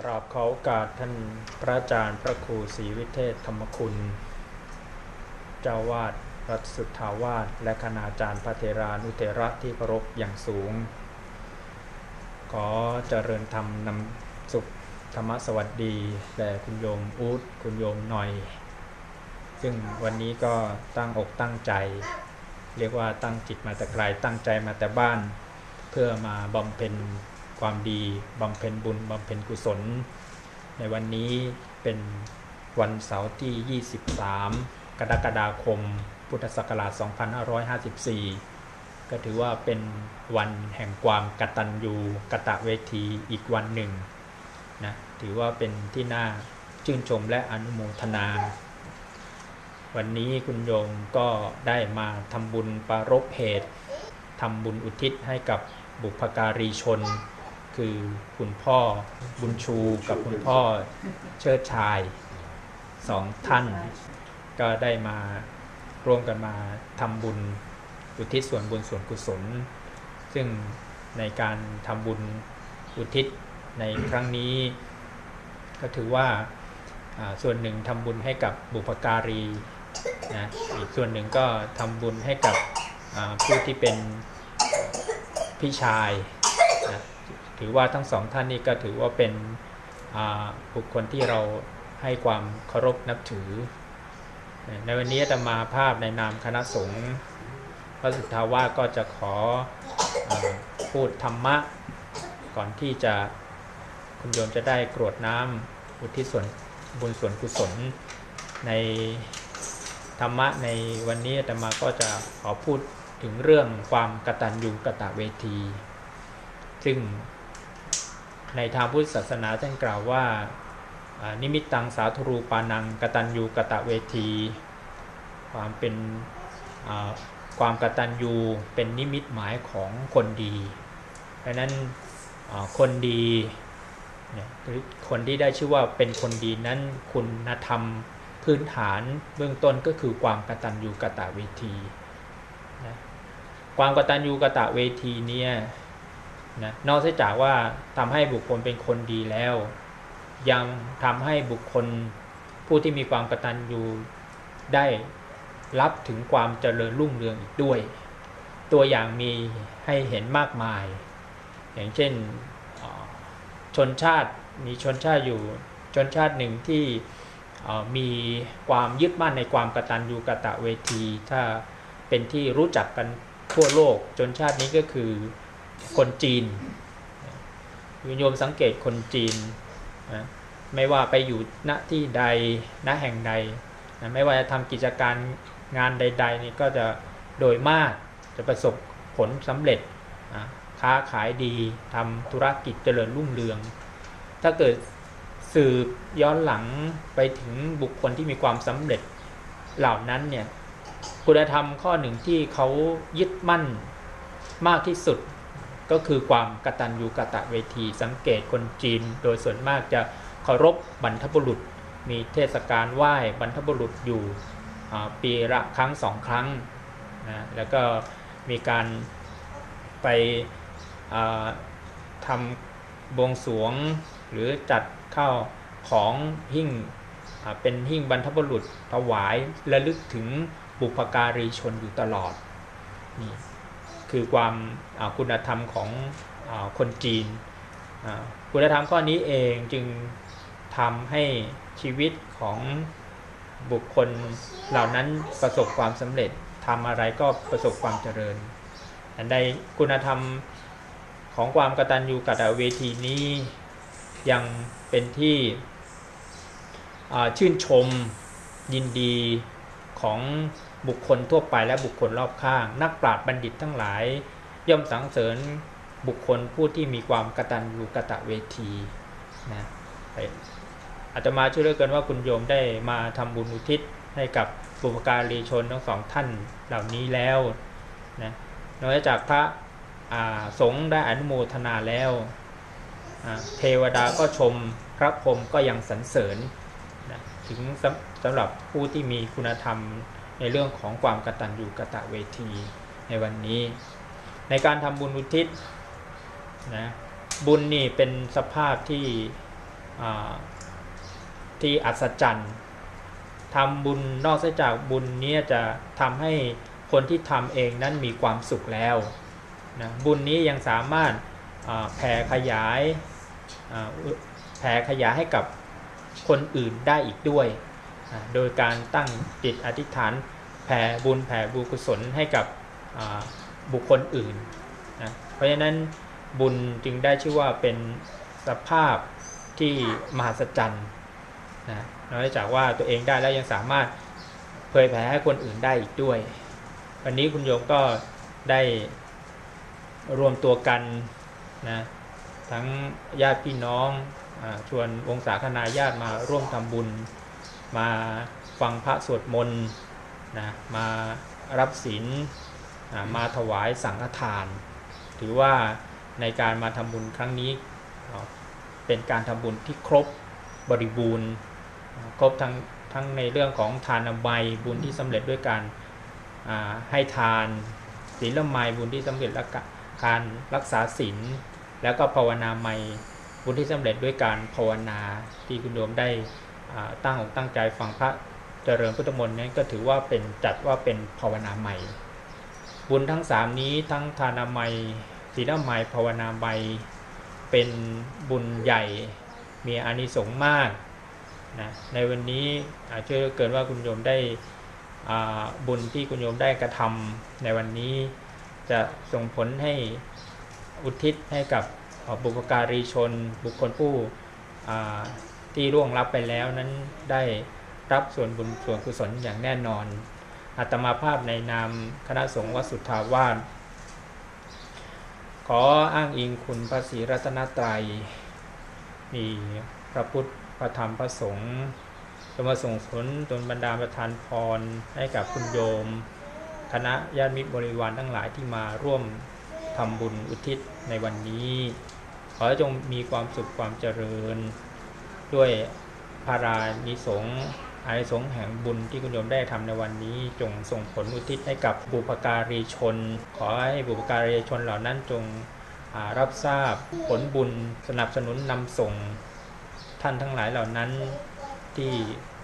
กราบขอโอกาสท่านพระอาจารย์พระครูศรีวิเทศธรรมคุณ เจ้าวาดรัฐสุทธาวาสและคณาจารย์พระเทรานุเทระที่เคารพอย่างสูง ขอเจริญธรรมนำสุขธรรมสวัสดีแด่คุณโยมอูดคุณโยมหน่อย ซึ่งวันนี้ก็ตั้งอกตั้งใจ เรียกว่าตั้งจิตมาแต่ไกลตั้งใจมาแต่บ้าน เพื่อมาบำเพ็ญ ความดีบำเพ็ญบุญบำเพ็ญกุศล ในวันนี้เป็นวันเสาร์ที่ 23 กรกฎาคม พุทธศักราช 2554 ก็ถือว่าเป็นวันแห่งความกตัญญูกะตะเวทีอีกวันหนึ่งนะถือว่าเป็นที่น่าชื่นชมและอนุโมทนา วันนี้คุณโยมก็ได้มาทำบุญปรารภเหตุทำบุญอุทิศให้กับบุพการีชน คือคุณพ่อบุญชูกับคุณพ่อเชิดชายสองท่าน ก็ได้มาร่วมกันมาทำบุญอุทิศส่วนบุญส่วนกุศล ซึ่งในการทำบุญอุทิศในครั้งนี้ ก็ถือว่าส่วนหนึ่งทำบุญให้กับบุพการีนะอีกส่วนหนึ่งก็ทำบุญให้กับผู้ที่เป็นพี่ชาย ถือว่าทั้งสองท่านนี้ก็ถือว่าเป็นบุคคลที่เราให้ความเคารพนับถือ ในวันนี้อาตมาภาพในนามคณะสงฆ์พระสุทธาวาสก็จะขออพูดธรรมะ ก่อนที่จะคุณโยมจะได้กรวดน้ำอุทิศส่วนบุญส่วนกุศลในธรรมะในวันนี้อาตมาก็จะขอพูดถึงเรื่องความกตัญญูกตเวที ซึ่ง ในทางพุทธศาสนาท่านกล่าวว่านิมิตตังสาธุรูปานังกตัญญูกตะเวที ความเป็นความกตัญญูเป็นนิมิตหมายของคนดีเพราะนั้นคนดีหรือคนที่ได้ชื่อว่าเป็นคนดีนั้นคุณธรรมพื้นฐานเบื้องต้นก็คือความกตัญญูกตะเวที ความกตัญญูกตะเวทีเนี่ย นะนอกจากว่าทำให้บุคคลเป็นคนดีแล้ว ยังทำให้บุคคลผู้ที่มีความกตัญญูได้รับถึงความเจริญรุ่งเรืองอีกด้วย ตัวอย่างมีให้เห็นมากมาย อย่างเช่นชนชาติมีชนชาติอยู่ชนชาติหนึ่งที่มีความยึดมั่นในความกตัญญูกะตะเวที ถ้าเป็นที่รู้จักกันทั่วโลกชนชาตินี้ก็คือ คนจีนโยมสังเกตคนจีนนะไม่ว่าไปอยู่ณที่ใดณแห่งใดนะไม่ว่าจะทำกิจการงานใด ๆ นี่ก็จะโดยมากจะประสบผลสำเร็จนะค้าขายดีทำธุรกิจเจริญรุ่งเรือง ถ้าเกิดสืบย้อนหลังไปถึงบุคคลที่มีความสำเร็จเหล่านั้นเนี่ยคุณธรรมข้อหนึ่งที่เขายึดมั่นมากที่สุด ก็คือความกตัญญูกตะเวที สังเกตคนจีน โดยส่วนมากจะเคารพบรรพบุรุษ มีเทศกาลไหว้บรรพบุรุษอยู่ปีละครั้งสองครั้งนะแล้วก็มีการไปทำบวงสวงหรือจัดข้าวของหิ้งเป็นหิ้งบรรพบุรุษถวายระลึกถึงบุพการีชนอยู่ตลอดนี่ คือความคุณธรรมของคนจีน คุณธรรมข้อนี้เองจึงทำให้ชีวิตของบุคคลเหล่านั้นประสบความสำเร็จทำอะไรก็ประสบความเจริญ อันใดคุณธรรมของความกตัญญูกตเวทีนี้ยังเป็นที่ชื่นชมยินดีของ บุคคลทั่วไปและบุคคลรอบข้าง นักปราชญ์บัณฑิตทั้งหลาย ย่อมสรรเสริญบุคคลผู้ที่มีความกตัญญูกะตะเวทีนะอาตมาเชื่อเหลือเกินว่าคุณโยมได้มาทำบุญอุทิศให้กับบุพการีชนทั้งสองท่านเหล่านี้แล้วนะนอกจากพระสงฆ์ได้อนุโมทนาแล้วเทวดาก็ชมพระพรหมก็ยังสรรเสริญนะถึงสำสำหรับผู้ที่มีคุณธรรม ในเรื่องของความกตัญญูกะตะเวทีในวันนี้ ในการทำบุญอุทิศนะบุญนี่เป็นสภาพที่ที่อัศจรรย์ทำบุญนอกจากบุญนี้จะทำให้คนที่ทำเองนั้นมีความสุขแล้วนะบุญนี้ยังสามารถแผ่ขยายแผ่ขยายให้กับคนอื่นได้อีกด้วย โดยการตั้งจิตอธิษฐานแผ่บุญแผ่บุญกุศลให้กับบุคคลอื่นนะเพราะฉะนั้นบุญจึงได้ชื่อว่าเป็นสภาพที่มหัศจรรย์นะนอกจากว่าตัวเองได้แล้วยังสามารถเผยแผ่ให้คนอื่นได้อีกด้วย วันนี้คุณโยมก็ได้รวมตัวกันนะทั้งญาติพี่น้องอชวนวงศาคณาญาติมาร่วมทำบุญ มาฟังพระสวดมนต์นะมารับศีลอ่ามาถวายสังฆทาน ถือว่าในการมาทำบุญครั้งนี้อ่าเป็นการทำบุญที่ครบบริบูรณ์อ่าครบทั้งทั้งในเรื่องของทานใบายบุญที่สำเร็จด้วยการอ่าให้ทานศีลไมยบุญที่สำเร็จและการรักษาศีลแล้วก็ภาวนาไมยบุญที่สำเร็จด้วยการภาวนาที่คุณโยมได้อ่า ตั้งอกตั้งใจฟังพระเจริญพุทธมนต์นั้นก็ถือว่าเป็นจัดว่าเป็นภาวนาใหม่ บุญทั้งสามนี้ทั้งทานามัยศีลไมยภาวนาใบเป็นบุญใหญ่ มีอานิสงส์มากนะในวันนี้อาจจะเกิดว่าคุณโยมได้อาบุญที่คุณโยมได้กระทำในวันนี้จะส่งผลให้อุทิศให้กับบุพการีชนบุคคลผู้ ที่ร่วงรับไปแล้วนั้นได้รับส่วนบุญส่วนกุศลอย่างแน่นอนอาตมาภาพในนามคณะสงฆ์วัดสุทธาวาสขออ้างอิงคุณพระศรีรัตนตรัย มีพระพุทธ พระธรรม พระสงฆ์จะมาส่งผลจนบรรดาประทานพรให้กับคุณโยม คณะญาติมิตรบริวารทั้งหลายที่มาร่วมทำบุญอุทิศในวันนี้ ขอให้จงมีความสุขความเจริญ ด้วยพารานิสงอานิสงส์แห่งบุญที่คุณโยมได้ทำในวันนี้ จงส่งผลอุทิศให้กับบุพการีชน ขอให้บุพการีชนเหล่านั้นจงรับทราบผลบุญสนับสนุนนำส่ง ท่านทั้งหลายเหล่านั้นที่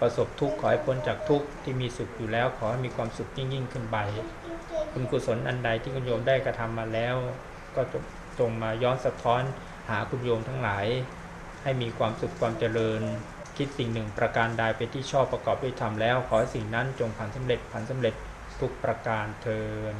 ประสบทุกข์ขอให้พ้นจากทุกข์ที่มีสุขอยู่แล้ว ขอให้มีความสุขยิ่งยิ่งขึ้นไปคุณกุศลอันใดที่คุณโยมได้กระทำมาแล้ว ก็จงมาย้อนสะท้อนหาคุณโยมทั้งหลาย ให้มีความสุขความเจริญ คิดสิ่งหนึ่งประการใดเป็นที่ชอบประกอบด้วยธรรมแล้ว ขอให้สิ่งนั้นจงผ่านสำเร็จผ่านสำเร็จทุกประการเทิน